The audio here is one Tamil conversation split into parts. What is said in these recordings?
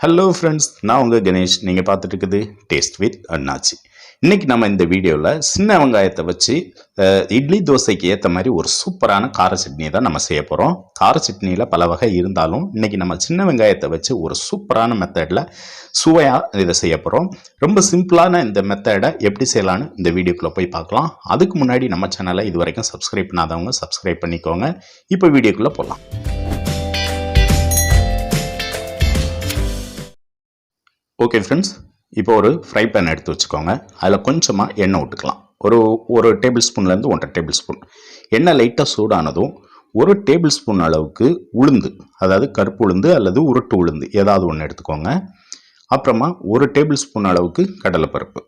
ஹலோ ஃப்ரெண்ட்ஸ் நான் உங்கள் கணேஷ். நீங்கள் பார்த்துட்டு இருக்குது டேஸ்ட் வித் அண்ணாச்சி இன்றைக்கி நம்ம இந்த வீடியோவில் சின்ன வெங்காயத்தை வச்சு இட்லி தோசைக்கு ஏற்ற மாதிரி ஒரு சூப்பரான கார சட்னி தான் நம்ம செய்ய போகிறோம் கார சட்னியில் பல வகை இருந்தாலும் இன்றைக்கி நம்ம சின்ன வெங்காயத்தை வச்சு ஒரு சூப்பரான மெத்தடில் சுவையாக இதை செய்ய போகிறோம் ரொம்ப சிம்பிளான இந்த மெத்தடை எப்படி செய்யலான்னு இந்த வீடியோக்குள்ளே போய் பார்க்கலாம். அதுக்கு முன்னாடி நம்ம சேனலை இது வரைக்கும் சப்ஸ்கிரைப் பண்ணாதவங்க சப்ஸ்கிரைப் பண்ணிக்கோங்க. இப்போ வீடியோக்குள்ளே போகலாம் ஓகே ஃப்ரெண்ட்ஸ் இப்போ ஒரு ஃப்ரை பேன் எடுத்து வச்சுக்கோங்க. அதில் கொஞ்சமாக எண்ணெய் விட்டுக்கலாம் ஒரு ஒரு டேபிள் ஸ்பூன்லேருந்து ஒன்றரை டேபிள் ஸ்பூன் எண்ணெய் லைட்டாக சூடானதும் ஒரு டேபிள் ஸ்பூன் அளவுக்கு உளுந்து அதாவது கருப்பு உளுந்து அல்லது உருட்டு உளுந்து ஏதாவது ஒன்று எடுத்துக்கோங்க. அப்புறமா ஒரு டேபிள் ஸ்பூன் அளவுக்கு கடலைப்பருப்பு.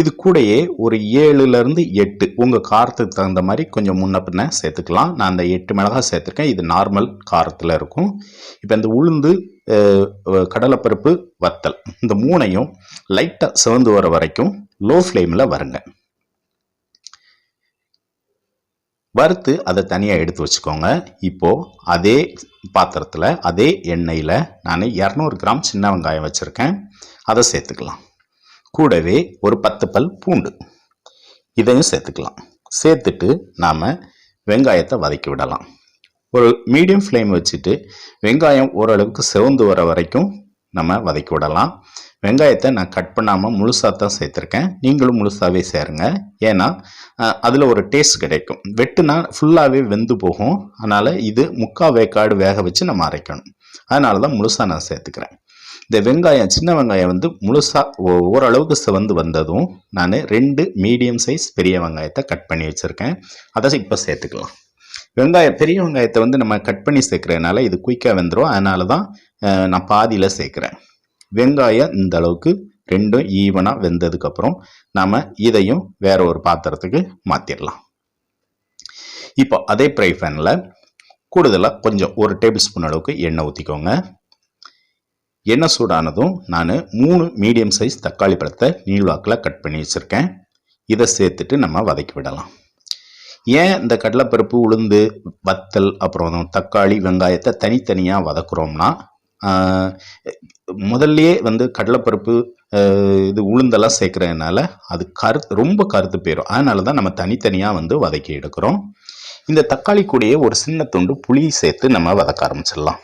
இது கூடயே ஒரு ஏழுலேருந்து எட்டு. உங்கள் காரத்துக்கு தகுந்த மாதிரி கொஞ்சம் முன்ன பின்ன சேர்த்துக்கலாம். நான் அந்த எட்டு மிளகாய் சேர்த்துருக்கேன். இது நார்மல் காரத்தில் இருக்கும். இப்போ இந்த உளுந்து கடலைப்பருப்பு வத்தல். இந்த மூணையும் லைட்டாக சிவந்து வர வரைக்கும் லோ ஃப்ளேமில் வருங்க. வறுத்து அதை தனியாக எடுத்து வச்சுக்கோங்க. இப்போது அதே பாத்திரத்தில் அதே எண்ணெயில் நான் இரநூறு கிராம் சின்ன வெங்காயம் வச்சுருக்கேன். அதை சேர்த்துக்கலாம். கூடவே ஒரு பத்து பல் பூண்டு. இதையும் சேர்த்துக்கலாம். சேர்த்துட்டு நாம் வெங்காயத்தை வதக்கி விடலாம். ஒரு மீடியம் ஃப்ளேம் வச்சுட்டு வெங்காயம் ஓரளவுக்கு சிவந்து வர வரைக்கும் நம்ம வதக்கி விடலாம். வெங்காயத்தை நான் கட் பண்ணாமல் முழுசாக தான் சேர்த்துருக்கேன். நீங்களும் முழுசாகவே சேருங்க. ஏன்னா அதில் ஒரு டேஸ்ட் கிடைக்கும். வெட்டுனா ஃபுல்லாகவே வெந்து போகும். அதனால் இது முக்கா வேக்காடு வேக வச்சு நம்ம அரைக்கணும். அதனால தான் முழுசாக நான் சேர்த்துக்கிறேன். இந்த வெங்காயம் சின்ன வெங்காயம் வந்து முழுசாக ஓரளவுக்கு சிவந்து வந்ததும் நான் ரெண்டு மீடியம் சைஸ் பெரிய வெங்காயத்தை கட் பண்ணி வச்சுருக்கேன். அதை இப்போ சேர்த்துக்கலாம். வெங்காயம் பெரிய வெங்காயத்தை வந்து நம்ம கட் பண்ணி சேர்க்குறதுனால இது குயிக்காக வெந்துடும் அதனால தான் நான் பாதியில் சேர்க்குறேன். வெங்காயம் இந்த அளவுக்கு ரெண்டும் ஈவனாக வெந்ததுக்கப்புறம் நாம் இதையும் வேற ஒரு பாத்திரத்துக்கு மாற்றிடலாம் இப்போ அதே ஃப்ரை பேனில் கூடுதலாக கொஞ்சம் ஒரு டேபிள் ஸ்பூன் அளவுக்கு எண்ணெய் ஊற்றிக்கோங்க எண்ணெய் சூடானதும் நான் மூணு மீடியம் சைஸ் தக்காளி பழத்தை நீள்வாக்கில் கட் பண்ணி வச்சுருக்கேன். இதை சேர்த்துட்டு நம்ம வதக்கி விடலாம். ஏன் இந்த கடலைப்பருப்பு உளுந்து வத்தல் அப்புறம் தக்காளி வெங்காயத்தை தனித்தனியாக வதக்குறோம்னா முதல்லையே வந்து கடலைப்பருப்பு இது உளுந்தெல்லாம் சேர்க்குறதுனால அது கருத்து ரொம்ப கருத்து போயிடும் அதனால தான் நம்ம தனித்தனியாக வந்து வதக்கி எடுக்கிறோம். இந்த தக்காளி கூடயே ஒரு சின்ன துண்டு புளி சேர்த்து நம்ம வதக்க ஆரம்பிச்சிடலாம்.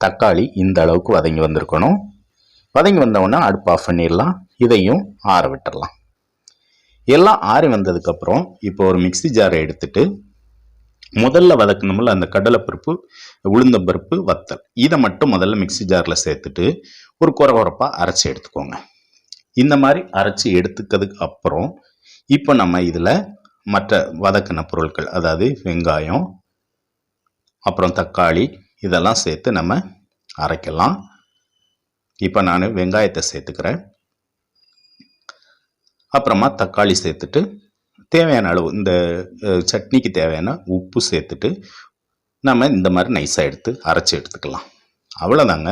தக்காளி இந்த அளவுக்கு வதங்கி வந்திருக்கணும். வதங்கி வந்தவுடனே அடுப்பு ஆஃப் பண்ணிடலாம். இதையும் ஆற விட்டுடலாம். எல்லாம் ஆறி வந்ததுக்கப்புறம் இப்போ ஒரு மிக்ஸி ஜாரை எடுத்துட்டு முதல்ல வதக்கணும்ல அந்த கடலைப்பருப்பு உளுந்தம்பருப்பு வத்தல். இதை மட்டும் முதல்ல மிக்ஸி ஜாரில் சேர்த்துட்டு ஒரு குறகுறப்பாக அரைச்சி எடுத்துக்கோங்க. இந்த மாதிரி அரைச்சி எடுத்துக்கிறதுக்கு அப்புறம் இப்போ நம்ம இதில் மற்ற வதக்கின பொருட்கள் அதாவது வெங்காயம் அப்புறம் தக்காளி இதெல்லாம் சேர்த்து நம்ம அரைக்கலாம். இப்போ நான் வெங்காயத்தை சேர்த்துக்கிறேன். அப்புறமா தக்காளி சேர்த்துட்டு தேவையான அளவு இந்த சட்னிக்கு தேவையான உப்பு சேர்த்துட்டு நம்ம இந்த மாதிரி நைஸாக எடுத்து அரைச்சி எடுத்துக்கலாம். அவ்வளோதாங்க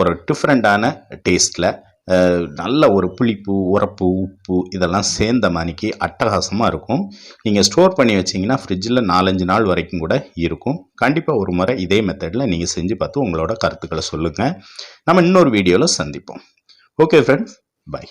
ஒரு டிஃப்ரெண்ட்டான டேஸ்ட்டில் நல்ல ஒரு புளிப்பு உரப்பு உப்பு இதெல்லாம் சேர்ந்த மாதிரிக்கு அட்டகாசமாக இருக்கும். நீங்கள் ஸ்டோர் பண்ணி வச்சிங்கன்னா ஃப்ரிட்ஜில் நாலஞ்சு நாள் வரைக்கும் கூட இருக்கும். கண்டிப்பாக ஒரு முறை இதே மெத்தடில் நீங்கள் செஞ்சு பார்த்து உங்களோட கருத்துக்களை சொல்லுங்கள் நம்ம இன்னொரு வீடியோவில் சந்திப்போம். Okay friends by